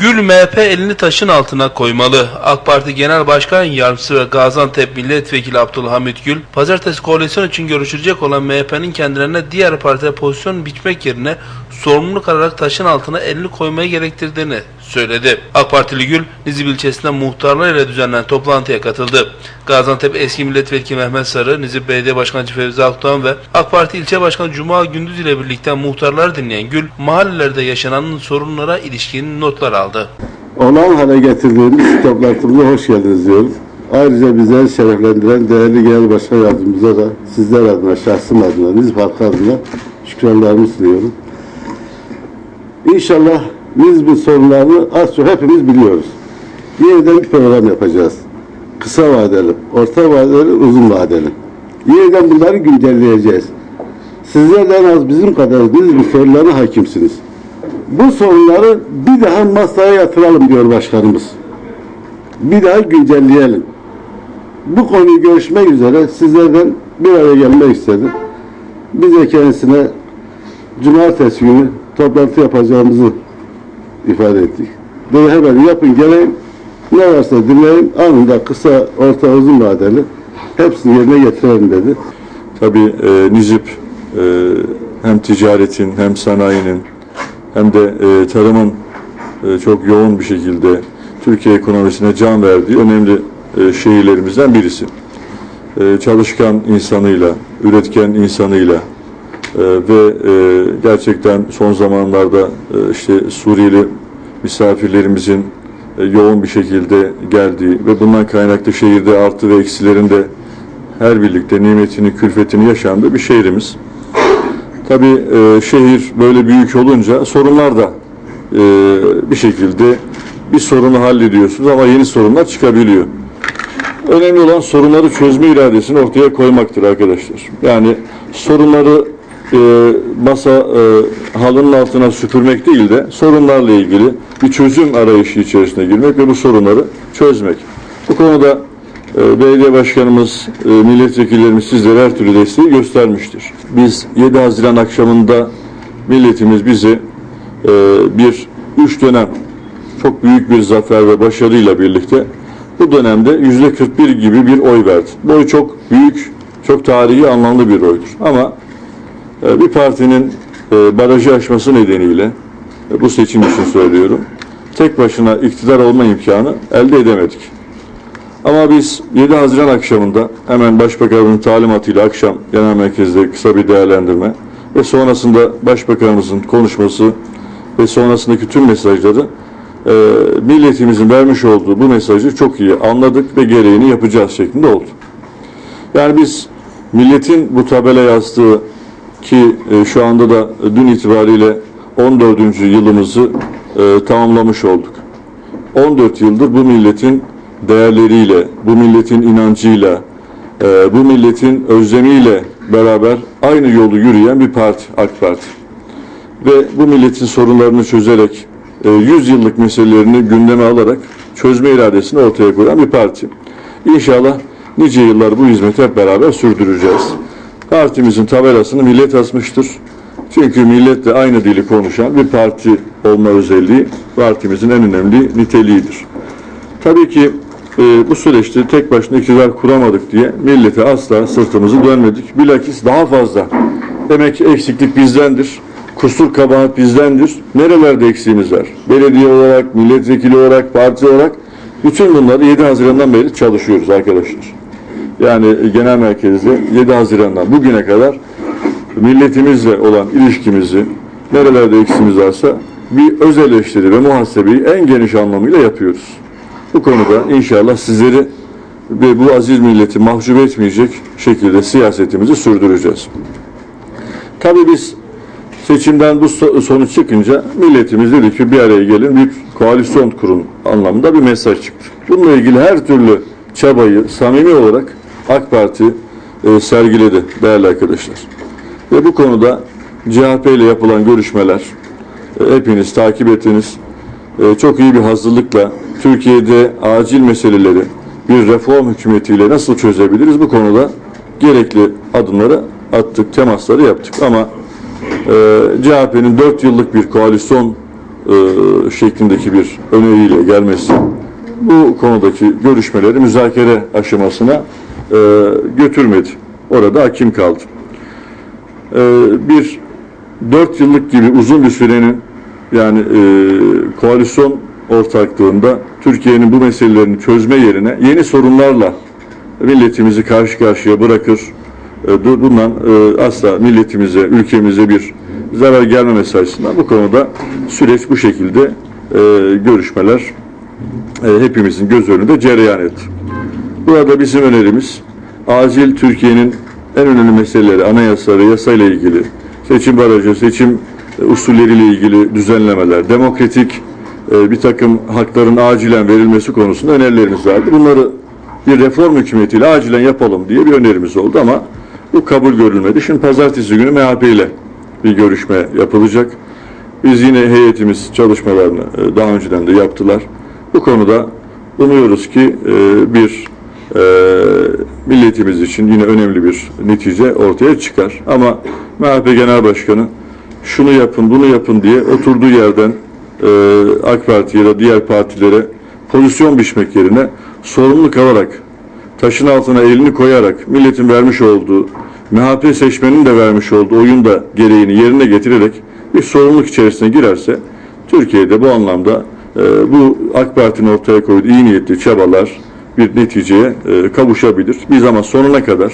Gül MHP elini taşın altına koymalı. AK Parti Genel Başkan Yardımcısı ve Gaziantep Milletvekili Abdülhamit Gül, pazartesi koalisyon için görüşecek olan MHP'nin kendilerine diğer partiye pozisyon biçmek yerine sorumluluk alarak taşın altına elini koymayı gerektirdiğini söyledi. AK Partili Gül, Nizip ilçesinde muhtarlar ile düzenlenen toplantıya katıldı. Gaziantep eski milletvekili Mehmet Sarı, Nizip Belediye Başkanı Fevzi Akdoğan ve AK Parti ilçe başkanı Cuma Gündüz ile birlikte muhtarları dinleyen Gül, mahallelerde yaşanan sorunlara ilişkin notlar aldı. Olağan hale getirdiğimiz toplantımıza hoş geldiniz diyoruz. Ayrıca bizleri şereflendiren değerli genel başkan yardımcımıza da sizler adına, şahsım adına, Nizip halkı adına şükranlarımı sunuyorum. İnşallah biz bu sorunlarını az çok hepimiz biliyoruz. Yeniden bir program yapacağız. Kısa vadeli, orta vadeli, uzun vadeli. Yeniden bunları güncelleyeceğiz. Sizler de en az bizim kadar biz bu sorulara hakimsiniz. Bu sorunları bir daha masaya yatıralım diyor başkanımız. Bir daha güncelleyelim. Bu konuyu görüşmek üzere sizlerden bir araya gelmek istedim. Biz de kendisine cumartesi günü toplantı yapacağımızı ifade ettik. Dedi hemen yapın geleyim. Ne varsa dinleyin. Anında kısa, orta, uzun vadeli hepsini yerine getirelim dedi. Tabii e, Nizip e, hem ticaretin hem sanayinin hem de e, tarımın e, çok yoğun bir şekilde Türkiye ekonomisine can verdiği önemli e, şehirlerimizden birisi. E, çalışkan insanıyla, üretken insanıyla e, ve e, gerçekten son zamanlarda e, işte Suriyeli misafirlerimizin e, yoğun bir şekilde geldiği ve bundan kaynaklı şehirde artı ve eksilerinde her birlikte nimetini, külfetini yaşandığı bir şehrimiz. Tabii e, şehir böyle büyük olunca sorunlar da e, bir şekilde bir sorunu hallediyorsunuz ama yeni sorunlar çıkabiliyor. Önemli olan sorunları çözme iradesini ortaya koymaktır arkadaşlar. Yani sorunları e, masa e, halının altına süpürmek değil de sorunlarla ilgili bir çözüm arayışı içerisine girmek ve bu sorunları çözmek. Bu konuda belediye başkanımız, e, milletvekillerimiz sizlere her türlü desteği göstermiştir. Biz 7 Haziran akşamında milletimiz bizi e, bir üç dönem çok büyük bir zafer ve başarıyla birlikte bu dönemde yüzde 41 gibi bir oy verdi. Bu oy çok büyük, çok tarihi anlamlı bir oydur. Ama e, bir partinin barajı aşması nedeniyle, bu seçim için söylüyorum, tek başına iktidar olma imkanı elde edemedik. Ama biz 7 Haziran akşamında hemen Başbakanın talimatıyla akşam genel merkezde kısa bir değerlendirme ve sonrasında Başbakanımızın konuşması ve sonrasındaki tüm mesajları e, milletimizin vermiş olduğu bu mesajı çok iyi anladık ve gereğini yapacağız şeklinde oldu. Yani biz milletin bu tabela yazdığı ki e, şu anda da dün itibariyle 14. yılımızı e, tamamlamış olduk. 14 yıldır bu milletin değerleriyle, bu milletin inancıyla, e, bu milletin özlemiyle beraber aynı yolu yürüyen bir parti, AK Parti. Ve bu milletin sorunlarını çözerek, e, 100 yıllık meselelerini gündeme alarak çözme iradesini ortaya koyan bir parti. İnşallah nice yıllar bu hizmeti hep beraber sürdüreceğiz. Partimizin tabelasını millet asmıştır. Çünkü milletle aynı dili konuşan bir parti olma özelliği partimizin en önemli niteliğidir. Tabii ki e, bu süreçte tek başına iktidar kuramadık diye millete asla sırtımızı dönmedik. Bilakis daha fazla. Demek ki eksiklik bizdendir. Kusur kabahat bizdendir. Nerelerde eksiğimiz var? Belediye olarak, milletvekili olarak, parti olarak bütün bunları 7 Haziran'dan beri çalışıyoruz arkadaşlar. Yani genel merkezde 7 Haziran'dan bugüne kadar milletimizle olan ilişkimizi nerelerde eksiğimiz varsa bir öz eleştiri ve muhasebeyi en geniş anlamıyla yapıyoruz. Bu konuda inşallah sizleri ve bu aziz milleti mahcup etmeyecek şekilde siyasetimizi sürdüreceğiz. Tabii biz seçimden bu so- sonuç çıkınca milletimiz dedi ki bir araya gelin bir koalisyon kurun anlamında bir mesaj çıktı. Bununla ilgili her türlü çabayı samimi olarak AK Parti e, sergiledi değerli arkadaşlar. Ve bu konuda CHP ile yapılan görüşmeler e, hepiniz takip ettiniz. E, çok iyi bir hazırlıkla Türkiye'de acil meseleleri bir reform hükümetiyle nasıl çözebiliriz bu konuda gerekli adımları attık, temasları yaptık. Ama e, CHP'nin 4 yıllık bir koalisyon e, şeklindeki bir öneriyle gelmesi bu konudaki görüşmeleri müzakere aşamasına e, götürmedi. Orada hakim kaldı. E, bir dört yıllık gibi uzun bir sürenin yani e, koalisyon ortaklığında Türkiye'nin bu meselelerini çözme yerine yeni sorunlarla milletimizi karşı karşıya bırakır. E, bu- bundan e, asla milletimize, ülkemize bir zarar gelmemesi açısından bu konuda süreç bu şekilde e, görüşmeler hepimizin göz önünde cereyan etti. Burada bizim önerimiz acil Türkiye'nin en önemli meseleleri, anayasaları, yasayla ilgili, seçim barajı, seçim usulleriyle ilgili düzenlemeler, demokratik e, bir takım hakların acilen verilmesi konusunda önerilerimiz vardı. Bunları bir reform hükümetiyle acilen yapalım diye bir önerimiz oldu ama bu kabul görülmedi. Şimdi pazartesi günü MHP ile bir görüşme yapılacak. Biz yine heyetimiz çalışmalarını e, daha önceden de yaptılar. Bu konuda umuyoruz ki e, bir milletimiz için yine önemli bir netice ortaya çıkar. Ama MHP Genel Başkanı şunu yapın, bunu yapın diye oturduğu yerden e, AK Parti ya da diğer partilere pozisyon biçmek yerine sorumluluk alarak, taşın altına elini koyarak, milletin vermiş olduğu, MHP seçmenin de vermiş olduğu oyun da gereğini yerine getirerek bir sorumluluk içerisine girerse, Türkiye'de bu anlamda e, bu AK Parti'nin ortaya koyduğu iyi niyetli çabalar bir neticeye e, kavuşabilir. Biz ama sonuna kadar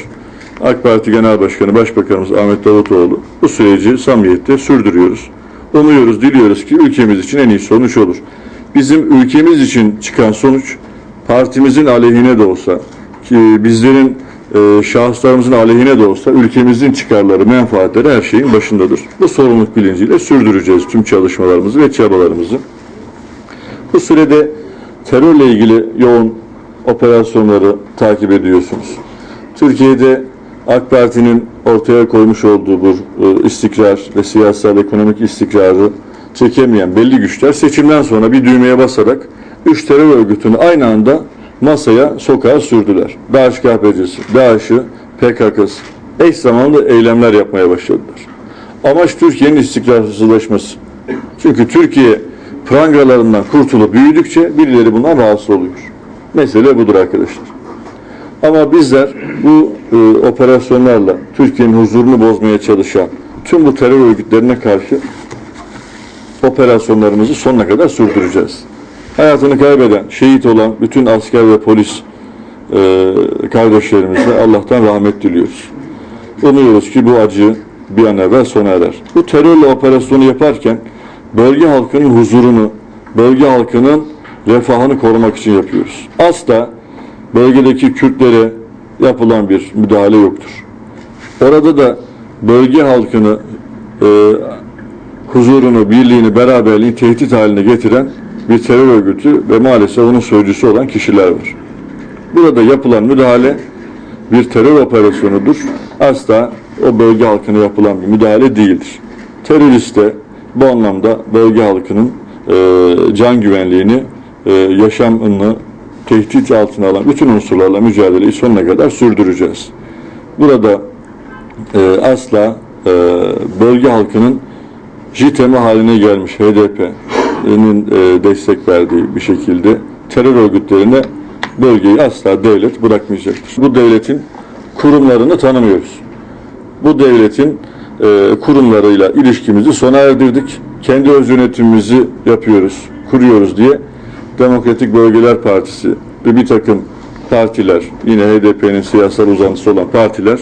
AK Parti Genel Başkanı Başbakanımız Ahmet Davutoğlu bu süreci samimiyetle sürdürüyoruz. Umuyoruz, diliyoruz ki ülkemiz için en iyi sonuç olur. Bizim ülkemiz için çıkan sonuç partimizin aleyhine de olsa ki bizlerin e, şahıslarımızın aleyhine de olsa ülkemizin çıkarları, menfaatleri her şeyin başındadır. Bu sorumluluk bilinciyle sürdüreceğiz tüm çalışmalarımızı ve çabalarımızı. Bu sürede terörle ilgili yoğun operasyonları takip ediyorsunuz. Türkiye'de AK Parti'nin ortaya koymuş olduğu bu e, istikrar ve siyasal ekonomik istikrarı çekemeyen belli güçler seçimden sonra bir düğmeye basarak üç terör örgütünü aynı anda masaya, sokağa sürdüler. DAEŞ-KPC'si, DAEŞ'ı, PKK'sı eş zamanlı eylemler yapmaya başladılar. Amaç Türkiye'nin istikrarsızlaşması. Çünkü Türkiye prangalarından kurtulup büyüdükçe birileri bundan rahatsız oluyor. Mesele budur arkadaşlar. Ama bizler bu e, operasyonlarla Türkiye'nin huzurunu bozmaya çalışan tüm bu terör örgütlerine karşı operasyonlarımızı sonuna kadar sürdüreceğiz. Hayatını kaybeden, şehit olan bütün asker ve polis e, kardeşlerimize Allah'tan rahmet diliyoruz. Umuyoruz ki bu acı bir an evvel sona erer. Bu terörle operasyonu yaparken bölge halkının huzurunu, bölge halkının refahını korumak için yapıyoruz. Asla bölgedeki Kürtlere yapılan bir müdahale yoktur. Orada da bölge halkını e, huzurunu, birliğini, beraberliğini tehdit haline getiren bir terör örgütü ve maalesef onun sözcüsü olan kişiler var. Burada yapılan müdahale bir terör operasyonudur. Asla o bölge halkına yapılan bir müdahale değildir. Terörist de bu anlamda bölge halkının e, can güvenliğini, e, yaşamını tehdit altına alan bütün unsurlarla mücadeleyi sonuna kadar sürdüreceğiz. Burada e, asla e, bölge halkının JITEM'i haline gelmiş HDP'nin e, destek verdiği bir şekilde terör örgütlerine bölgeyi asla devlet bırakmayacaktır. Bu devletin kurumlarını tanımıyoruz. Bu devletin e, kurumlarıyla ilişkimizi sona erdirdik. Kendi öz yönetimimizi yapıyoruz, kuruyoruz diye Demokratik Bölgeler Partisi ve bir takım partiler, yine HDP'nin siyasal uzantısı olan partiler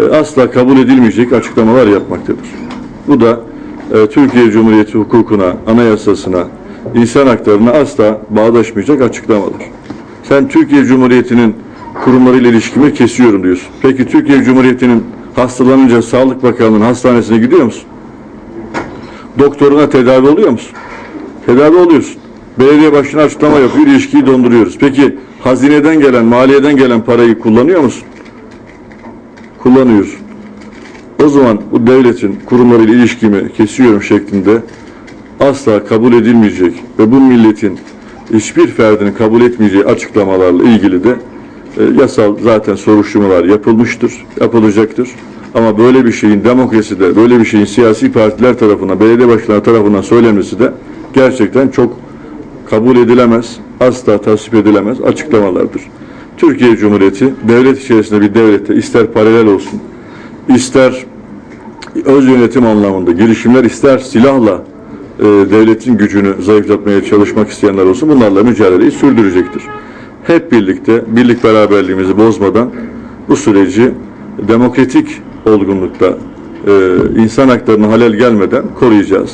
e, asla kabul edilmeyecek açıklamalar yapmaktadır. Bu da e, Türkiye Cumhuriyeti hukukuna, anayasasına, insan haklarına asla bağdaşmayacak açıklamalar. Sen Türkiye Cumhuriyeti'nin kurumlarıyla ilişkimi kesiyorum diyorsun. Peki Türkiye Cumhuriyeti'nin hastalanınca Sağlık Bakanlığı'nın hastanesine gidiyor musun? Doktoruna tedavi oluyor musun? Tedavi oluyorsun. Belediye başına açıklama yapıyor, ilişkiyi donduruyoruz. Peki hazineden gelen, maliyeden gelen parayı kullanıyor musun? Kullanıyorsun. O zaman bu devletin kurumlarıyla ilişkimi kesiyorum şeklinde asla kabul edilmeyecek ve bu milletin hiçbir ferdinin kabul etmeyeceği açıklamalarla ilgili de e, yasal zaten soruşturmalar yapılmıştır, yapılacaktır. Ama böyle bir şeyin demokraside, böyle bir şeyin siyasi partiler tarafından, belediye başkanları tarafından söylenmesi de gerçekten çok kabul edilemez, asla tasvip edilemez açıklamalardır. Türkiye Cumhuriyeti devlet içerisinde bir devlette ister paralel olsun, ister öz yönetim anlamında girişimler ister silahla e, devletin gücünü zayıflatmaya çalışmak isteyenler olsun bunlarla mücadeleyi sürdürecektir. Hep birlikte birlik beraberliğimizi bozmadan bu süreci demokratik olgunlukta e, insan haklarına halel gelmeden koruyacağız.